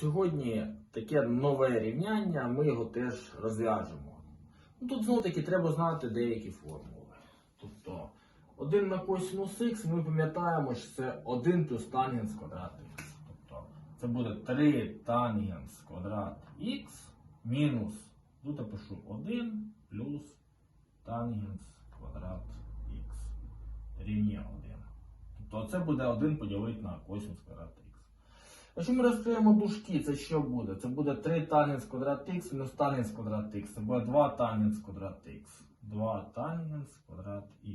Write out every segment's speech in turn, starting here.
Сьогодні таке нове рівняння, ми його теж розв'яжемо. Ну, Тут знову таки треба знати деякі формули. Тобто 1 на косинус х ми пам'ятаємо, що це 1 плюс тангенс квадрат х. Тобто це буде 3 тангенс квадрат х мінус, тут я пишу 1 плюс тангенс квадрат х рівня 1. Тобто це буде 1 поділити на косинус квадрат х. Якщо ми розкриємо дужки, це що буде? Це буде 3 тангенс квадрат х мінус тангенс квадрат х. Це буде 2 тангенс квадрат х. 2 тангенс квадрат х.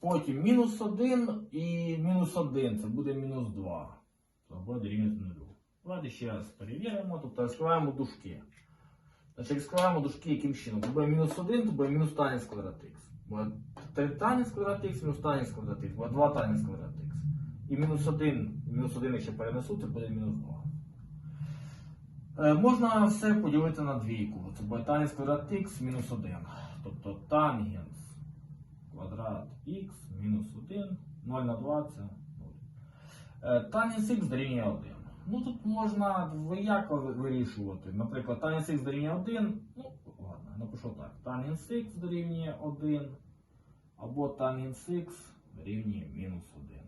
Потім мінус 1 і мінус 1. Це буде мінус 2. Це буде дорівнювати 0. Давайте ще раз перевіримо. Тобто розкриваємо дужки. Значить, розкриваємо дужки яким чином? Це буде мінус 1, то буде мінус тангенс квадрат х. Буде 3 тангенс квадрат х мінус тангенс квадрат х. Буде 2 тангенс квадрат х. І мінус 1, мінус 1 якщо перенесу, це буде мінус 2. Е, можна все поділити на двійку. Це буде тангенс квадрат х мінус 1. Тобто тангенс квадрат х мінус 1. 0 на 2 це 0. Е, х дорівнює 1. Ну тут можна двояко вирішувати. Наприклад, тангенс х дорівнює 1. Ну, ладно, напишу так. Тангенс х дорівнює 1. Або тангенс х дорівнює мінус 1.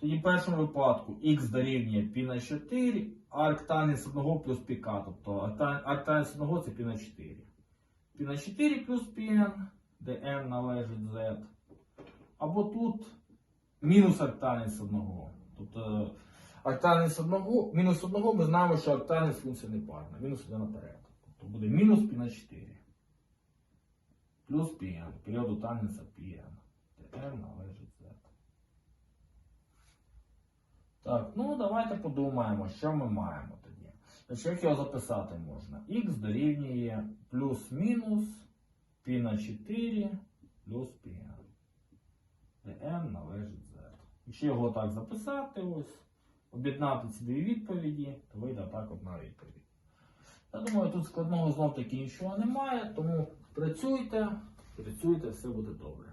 Тоді в першому випадку х дорівнює π на 4, а арктангенс 1 плюс піка, тобто арктан- арктангенс 1 це π на 4. π на 4 плюс πn, де n належить z. Або тут мінус арктангенс 1. Тобто арктангенс 1, мінус 1 ми знаємо, що арктангенс функція непарна. Мінус 1 наперед. Тобто буде мінус π на 4. Плюс πn, періоду тангенса πn, де n належить z. Так, ну давайте подумаємо, що ми маємо тоді. Значить, як його записати можна? Х дорівнює плюс-мінус π на 4 плюс πn. Де n належить z. Якщо його так записати, ось, об'єднати ці дві відповіді, то вийде так одна відповідь. Я думаю, тут складного знов таки нічого немає, тому працюйте, працюйте, все буде добре.